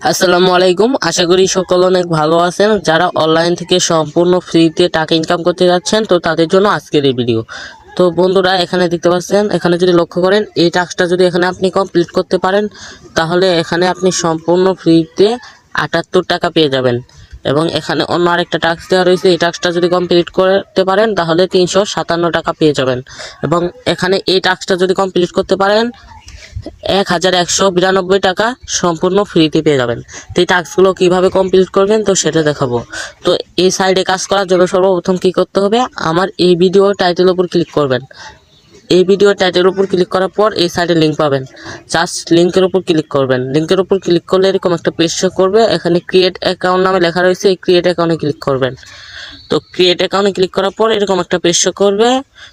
আসসালামু আলাইকুম। আশা করি সকল অনেক ভালো আছেন। যারা অনলাইন থেকে সম্পূর্ণ ফ্রিতে টাকা ইনকাম করতে যাচ্ছেন, তো তাদের জন্য আজকের এই ভিডিও তো বন্ধুরা, এখানে দেখতে পাচ্ছেন, এখানে যদি লক্ষ্য করেন, এই টাস্কটা যদি এখানে আপনি কমপ্লিট করতে পারেন, তাহলে এখানে আপনি সম্পূর্ণ ফ্রিতে আটাত্তর টাকা পেয়ে যাবেন। এবং এখানে অন্য আরেকটা টাস্ক দেওয়া রয়েছে, এই টাস্কটা যদি কমপ্লিট করতে পারেন, তাহলে তিনশো সাতান্ন টাকা পেয়ে যাবেন। এবং এখানে এই টাস্কটা যদি কমপ্লিট করতে পারেন এক হাজার একশো বিরানব্বই টাকা সম্পূর্ণ ফ্রিতে পেয়ে যাবেন। তো এই টাস্কগুলো কীভাবে কমপ্লিট করবেন, তো সেটা দেখাবো। তো এই সাইডে কাজ করার জন্য সর্বপ্রথম কী করতে হবে, আমার এই ভিডিও টাইটেলের উপর ক্লিক করবেন। এই ভিডিও টাইটেলের উপর ক্লিক করার পর এই সাইডে লিঙ্ক পাবেন। জাস্ট লিঙ্কের উপর ক্লিক করবেন। লিঙ্কের উপর ক্লিক করলে এরকম একটা পেজ করবে। এখানে ক্রিয়েট অ্যাকাউন্ট নামে লেখা রয়েছে, এই ক্রিয়েট অ্যাকাউন্টে ক্লিক করবেন। তো ক্রিয়েট অ্যাকাউন্টে ক্লিক করার পর এরকম একটা পেজ শো করবে।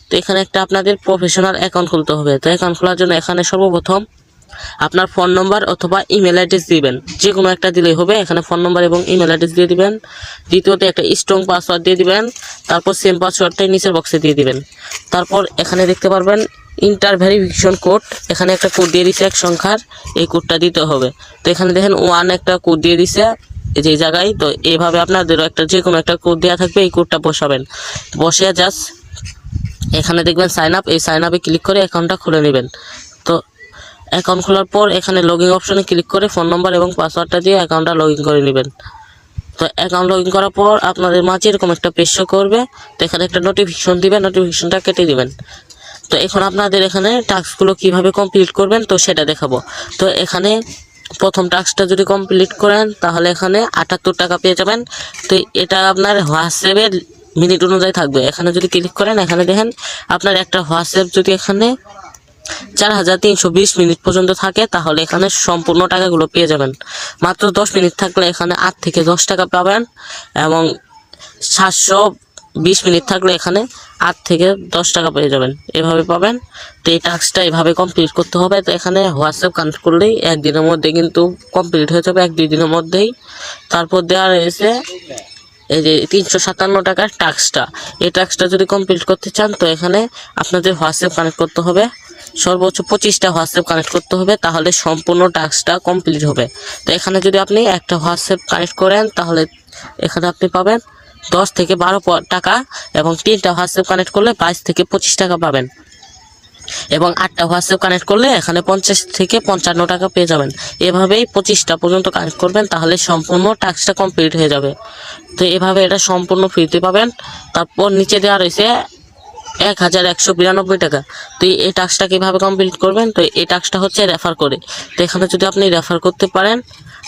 তো এখানে একটা আপনাদের প্রফেশনাল অ্যাকাউন্ট খুলতে হবে। তো অ্যাকাউন্ট খোলার জন্য এখানে সর্বপ্রথম আপনার ফোন নম্বর অথবা ইমেল অ্যাড্রেস দিবেন। যে কোনো একটা দিলেই হবে, এখানে ফোন নম্বর এবং ইমেল অ্যাড্রেস দিয়ে দিবেন। দ্বিতীয়ত একটা স্ট্রং পাসওয়ার্ড দিয়ে দিবেন। তারপর সেম পাসওয়ার্ডটাই নিচের বক্সে দিয়ে দিবেন। তারপর এখানে দেখতে পারবেন ইন্টার ভেরিফিকেশন কোড এখানে একটা কোড দিয়ে দিছে এক সংখ্যার, এই কোডটা দিতে হবে। তো এখানে দেখেন ওয়ান একটা কোড দিয়ে দিছে। যে জায়গায়, তো এইভাবে আপনাদেরও একটা যে কোনো একটা কোড দেওয়া থাকবে, এই কোডটা বসাবেন। বসে জাস্ট এখানে দেখবেন সাইন আপ এই সাইন আপে ক্লিক করে অ্যাকাউন্টটা খুলে নেবেন। তো অ্যাকাউন্ট খোলার পর এখানে লগইন অপশনে ক্লিক করে ফোন নম্বর এবং পাসওয়ার্ডটা দিয়ে অ্যাকাউন্টটা লগ ইন করে নেবেন। তো অ্যাকাউন্ট লগ ইন করার পর আপনাদের মাঝে এরকম একটা পেজ শো করবে। তো এখানে একটা নোটিফিকেশন দিবেন নোটিফিকেশনটা কেটে দিবেন। তো এখন আপনাদের এখানে টাস্কগুলো কীভাবে কমপ্লিট করবেন, তো সেটা দেখাবো। তো এখানে প্রথম টাস্কটা যদি কমপ্লিট করেন, তাহলে এখানে আটাত্তর টাকা পেয়ে যাবেন। তো এটা আপনার হোয়াটসঅ্যাপের মিনিট অনুযায়ী থাকবে। এখানে যদি ক্লিক করেন, এখানে দেখেন আপনার একটা হোয়াটসঅ্যাপ যদি এখানে চার হাজার তিনশো বিশ মিনিট পর্যন্ত থাকে, তাহলে এখানে সম্পূর্ণ টাকাগুলো পেয়ে যাবেন। মাত্র দশ মিনিট থাকলে এখানে আট থেকে দশ টাকা পাবেন এবং সাতশো বিশ মিনিট থাকলে এখানে আট থেকে দশ টাকা পেয়ে যাবেন। এভাবে পাবেন। তো এই টাস্কটা এভাবে কমপ্লিট করতে হবে। তো এখানে হোয়াটসঅ্যাপ কানেক্ট করলেই একদিনের মধ্যে কিন্তু কমপ্লিট হয়ে যাবে। এক, দুই দিনের মধ্যেই। তারপর দেওয়া রয়েছে এই যে তিনশো সাতান্ন টাকার টাস্কটা এই টাস্কটা যদি কমপ্লিট করতে চান, তো এখানে আপনাদের হোয়াটসঅ্যাপ কানেক্ট করতে হবে, সর্বোচ্চ পঁচিশটা হোয়াটসঅ্যাপ কানেক্ট করতে হবে, তাহলে সম্পূর্ণ টাস্কটা কমপ্লিট হবে। তো এখানে যদি আপনি একটা হোয়াটসঅ্যাপ কানেক্ট করেন, তাহলে এখানে আপনি পাবেন দশ থেকে বারো টাকা এবং তিনটা হোয়াটসঅ্যাপ কানেক্ট করলে বাইশ থেকে পঁচিশ টাকা পাবেন। এবং আটটা হোয়াটসঅ্যাপ কানেক্ট করলে এখানে পঞ্চাশ থেকে পঞ্চান্ন টাকা পেয়ে যাবেন। এভাবেই পঁচিশটা পর্যন্ত কানেক্ট করবেন, তাহলে সম্পূর্ণ টাস্কটা কমপ্লিট হয়ে যাবে। তো এভাবে এটা সম্পূর্ণ ফ্রিতে পাবেন। তারপর নিচে দেওয়া রয়েছে এক হাজার একশো বিরানব্বই টাকা। তো এই টাস্কটা কীভাবে কমপ্লিট করবেন? তো এই টাস্কটা হচ্ছে রেফার করে। তো এখানে যদি আপনি রেফার করতে পারেন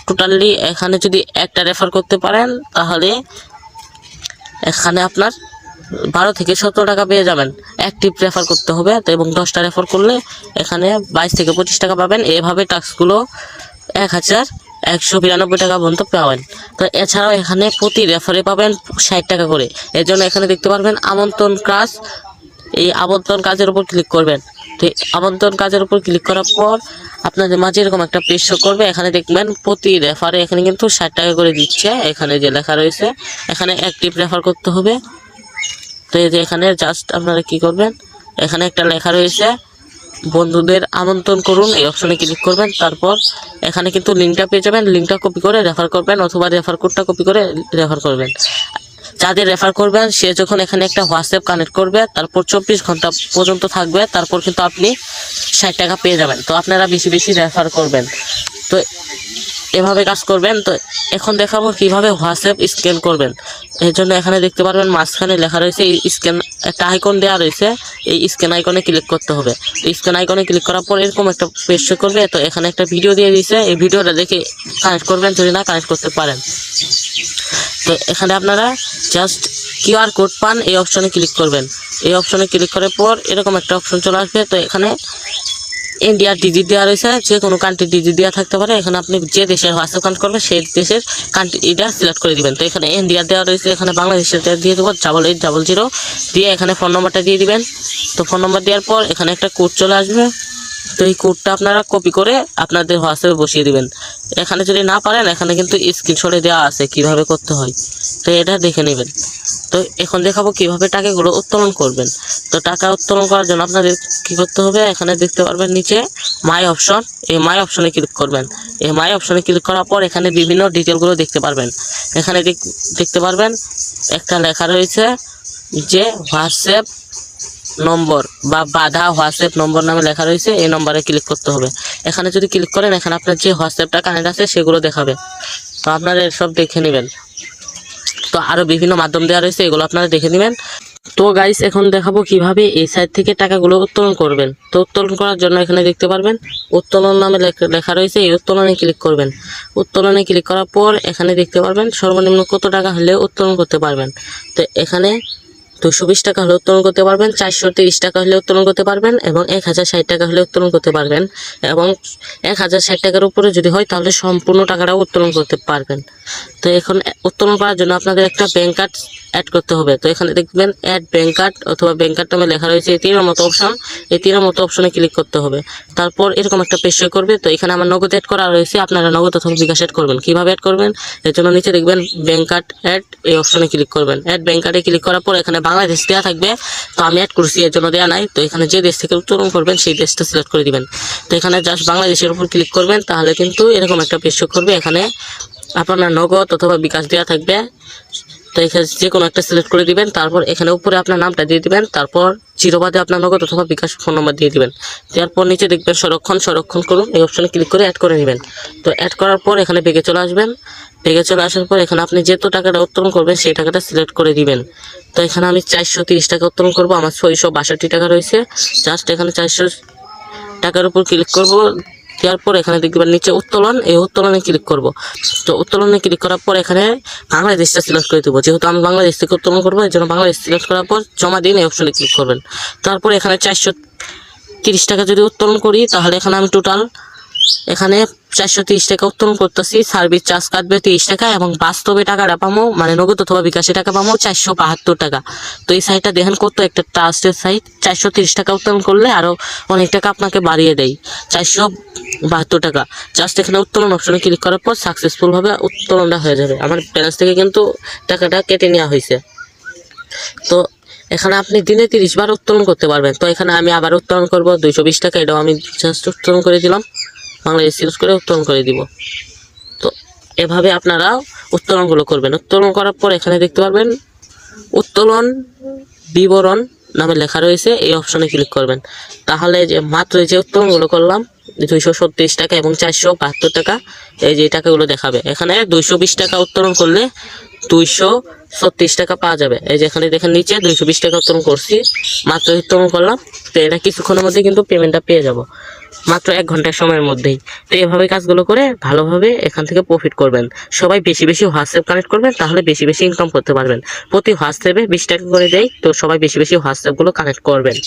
টোটালি এখানে যদি একটা রেফার করতে পারেন, তাহলে এখানে আপনার বারো থেকে সতেরো টাকা পেয়ে যাবেন। অ্যাক্টিভ রেফার করতে হবে এবং দশটা রেফার করলে এখানে বাইশ থেকে পঁচিশ টাকা পাবেন। এভাবে টাস্কগুলো এক হাজার একশো বিরানব্বই টাকা পর্যন্ত পাবেন। তো এছাড়াও এখানে প্রতি রেফারে পাবেন ষাট টাকা করে। এর জন্য এখানে দেখতে পারবেন আমন্ত্রণ কাজ এই আমন্ত্রণ কাজের উপর ক্লিক করবেন। তো আমন্ত্রণ কাজের উপর ক্লিক করার পর আপনাদের মাঝে এরকম একটা পেজ শো করবে। এখানে দেখবেন প্রতি রেফারে এখানে কিন্তু ষাট টাকা করে দিচ্ছে। এখানে যে লেখা রয়েছে, এখানে অ্যাক্টিভ রেফার করতে হবে। তো এই যে এখানে জাস্ট আপনারা কি করবেন, এখানে একটা লেখা রয়েছে, বন্ধুদের আমন্ত্রণ করুন। এই অপশনে ক্লিক করবেন। তারপর এখানে কিন্তু লিঙ্কটা পেয়ে যাবেন। লিঙ্কটা কপি করে রেফার করবেন অথবা রেফার কোডটা কপি করে রেফার করবেন। যাদের রেফার করবেন, সে যখন এখানে একটা হোয়াটসঅ্যাপ কানেক্ট করবে, তারপর চব্বিশ ঘণ্টা পর্যন্ত থাকবে, তারপর কিন্তু আপনি ষাট টাকা পেয়ে যাবেন। তো আপনারা বেশি বেশি রেফার করবেন। তো এভাবে কাজ করবেন। তো এখন দেখাবো কীভাবে হোয়াটসঅ্যাপ স্ক্যান করবেন। এর জন্য এখানে দেখতে পারবেন মাঝখানে লেখা রয়েছে, এই স্ক্যান একটা আইকন দেওয়া রয়েছে, এই স্ক্যান আইকনে ক্লিক করতে হবে। তো স্ক্যান আইকনে ক্লিক করার পর এরকম একটা পেজ করবে। তো এখানে একটা ভিডিও দিয়ে দিয়েছে, এই ভিডিওটা দেখে কানেক্ট করবেন। যদি না কানেক্ট করতে পারেন। তো এখানে আপনারা জাস্ট কিউআর কোড পান, এই অপশনে ক্লিক করবেন। এই অপশনে ক্লিক করার পর এরকম একটা অপশন চলে আসবে। তো এখানে ইন্ডিয়ার ডিজিট দেওয়া রয়েছে, যে কোনো কান্ট্রির ডিজিট দেওয়া থাকতে পারে। এখানে আপনি যে দেশের হোয়াটসঅ্যাপ কানেক্ট করবেন, সেই দেশের কান্ট্রি এটা সিলেক্ট করে দিবেন। তো এখানে ইন্ডিয়ার দেওয়া রয়েছে, এখানে বাংলাদেশের দিয়ে দেবো ডাবল এইট ডাবল জিরো দিয়ে এখানে ফোন নম্বরটা দিয়ে দিবেন। তো ফোন নম্বর দেওয়ার পর এখানে একটা কোড চলে আসবে। তো এই কোডটা আপনারা কপি করে আপনাদের হোয়াটসঅ্যাপে বসিয়ে দিবেন। এখানে যদি না পারেন, এখানে কিন্তু স্ক্রিনশটে দেওয়া আছে কীভাবে করতে হয়। তো এটা দেখে নেবেন। তো এখন দেখাবো কীভাবে টাকাগুলো উত্তোলন করবেন। তো টাকা উত্তোলন করার জন্য আপনাদের কি করতে হবে? এখানে দেখতে পারবেন নিচে মাই অপশন এই মাই অপশনে ক্লিক করবেন। এই মাই অপশনে ক্লিক করার পর এখানে বিভিন্ন ডিটেলগুলো দেখতে পারবেন। এখানে দেখ- দেখতে পারবেন, একটা লেখা রয়েছে যে হোয়াটসঅ্যাপ নম্বর বা বাধা হোয়াটসঅ্যাপ নম্বর নামে লেখা রয়েছে, এই নম্বরে ক্লিক করতে হবে। এখানে যদি ক্লিক করেন, এখানে আপনার যে হোয়াটসঅ্যাপটা কানেক্ট আছে, সেগুলো দেখাবে। তো আপনারা সব দেখে নেবেন। তো আরও বিভিন্ন মাধ্যম দেওয়া রয়েছে, এগুলো আপনারা দেখে নেবেন। তো গাইস এখন দেখাবো কীভাবে এই সাইট থেকে টাকাগুলো উত্তোলন করবেন। তো উত্তোলন করার জন্য এখানে দেখতে পারবেন, উত্তোলন নামে লেখা- লেখা রয়েছে, এই উত্তোলনে ক্লিক করবেন। উত্তোলনে ক্লিক করার পর এখানে দেখতে পারবেন, সর্বনিম্ন কত টাকা হলে উত্তোলন করতে পারবেন। তো এখানে দুশো বিশ টাকা হলে উত্তোলন করতে পারবেন, চারশো তিরিশ টাকা হলে উত্তোলন করতে পারবেন এবং এক হাজার ষাট টাকা হলে উত্তোলন করতে পারবেন এবং এক হাজার ষাট টাকার উপরে যদি হয় তাহলে সম্পূর্ণ টাকাটা উত্তোলন করতে পারবেন। তো এখন উত্তোলন করার জন্য আপনাদের একটা ব্যাঙ্ক কার্ড অ্যাড করতে হবে। তো এখানে দেখবেন অ্যাড ব্যাঙ্ক কার্ড অথবা ব্যাঙ্ক কার্ড নামে লেখা রয়েছে, এই তিনের মতো অপশন এই তিনের মতো অপশনে ক্লিক করতে হবে। তারপর এরকম একটা পেজ শো করবে। তো এখানে আমার নগদ অ্যাড করা রয়েছে, আপনারা নগদ অথবা বিকাশ অ্যাড করবেন। কীভাবে অ্যাড করবেন? এর জন্য নিচে দেখবেন ব্যাংক কার্ড অ্যাড এই অপশনে ক্লিক করবেন। অ্যাড ব্যাঙ্ক কার্ডে ক্লিক করার পর এখানে বাংলাদেশ দেওয়া থাকবে। তো আমি অ্যাড করছি, এর জন্য দেওয়া নাই। তো এখানে যে দেশ থেকে উত্তোলন করবেন, সেই দেশটা সিলেক্ট করে দিবেন। তো এখানে জাস্ট বাংলাদেশের উপর ক্লিক করবেন, তাহলে কিন্তু এরকম একটা পেশ করবে। এখানে আপনার নগদ অথবা বিকাশ দেওয়া থাকবে। তো এখানে যে কোনো একটা সিলেক্ট করে দিবেন, তারপর এখানে উপরে আপনার নামটা দিয়ে দিবেন, তারপর জিরো বাদে আপনার নগদ অথবা বিকাশ ফোন নম্বর দিয়ে দিবেন। দেওয়ার পর নিচে দেখবেন সংরক্ষণ সংরক্ষণ করুন, এই অপশনে ক্লিক করে অ্যাড করে নেবেন। তো অ্যাড করার পর এখানে বেগে চলে আসবেন। বেগে চলে আসার পর এখানে আপনি যেত টাকাটা উত্তোলন করবেন, সেই টাকাটা সিলেক্ট করে দিবেন। তো এখানে আমি চারশো তিরিশ টাকা উত্তোলন করব, আমার ছয়শো বাষট্টি টাকা রয়েছে। জাস্ট এখানে চারশো টাকার উপর ক্লিক করব। দেওয়ার পর এখানে দেখতে দেখবেন নিচে উত্তোলন, এই উত্তোলনে ক্লিক করব। তো উত্তোলনে ক্লিক করার পর এখানে বাংলাদেশটা সিলেক্ট করে দেবো। যেহেতু আমি বাংলাদেশ থেকে উত্তোলন করব, এই জন্য বাংলাদেশ সিলেক্ট করার পর জমা দিন এই অপশনে ক্লিক করবেন। তারপর এখানে চারশো তিরিশ টাকা যদি উত্তোলন করি, তাহলে এখানে আমি টোটাল এখানে চারশো তিরিশ টাকা উত্তোলন করতেছি। সার্ভিস চার্জ কাটবে তিরিশ টাকা এবং বাস্তবে টাকাটা পাবো মানে নগদ অথবা বিকাশে টাকা পাবো চারশো বাহাত্তর টাকা। তো এই সাইটটা দেখেন কত একটা ট্রাস্টের সাইট চারশো তিরিশ টাকা উত্তোলন করলে আরও অনেক টাকা আপনাকে বাড়িয়ে দেয়। চারশো বাহাত্তর টাকা। জাস্ট এখানে উত্তোলন অপশনে ক্লিক করার পর সাকসেসফুলভাবে উত্তোলনটা হয়ে যাবে। আমার ব্যালেন্স থেকে কিন্তু টাকাটা কেটে নেওয়া হয়েছে। তো এখানে আপনি দিনে তিরিশ বার উত্তোলন করতে পারবেন। তো এখানে আমি আবার উত্তোলন করব, দুইশো বিশ টাকা, এটাও আমি জাস্ট উত্তোলন করে দিলাম। বাংলাদেশ সিরিজ করে উত্তোলন করে দিব। তো এভাবে আপনারা উত্তোলনগুলো করবেন। উত্তোলন করার পর এখানে দেখতে পারবেন উত্তোলন বিবরণ নামে লেখা রয়েছে। এই অপশনে ক্লিক করবেন। তাহলে যে মাত্র যে উত্তোলনগুলো করলাম দুইশো ছত্রিশ টাকা এবং চারশো বাহাত্তর টাকা, এই যে টাকাগুলো দেখাবে। এখানে দুইশো বিশ টাকা উত্তোলন করলে দুইশো ছত্রিশ টাকা পাওয়া যাবে। এই যে এখানে দেখেন নিচে দুইশো বিশ টাকা উত্তোলন করছি মাত্র উত্তোলন করলাম। তো এটা কিছুক্ষণের মধ্যে কিন্তু পেমেন্টটা পেয়ে যাব। মাত্র এক ঘণ্টার সময়ের মধ্যেই। তো এভাবে কাজগুলো করে ভালোভাবে এখান থেকে প্রফিট করবেন। সবাই বেশি বেশি হোয়াটসঅ্যাপ কানেক্ট করবেন, তাহলে বেশি বেশি ইনকাম করতে পারবেন। প্রতি হোয়াটসঅ্যাপে বিশ টাকা করে দেয়, তো সবাই বেশি বেশি হোয়াটসঅ্যাপগুলো কানেক্ট করবেন।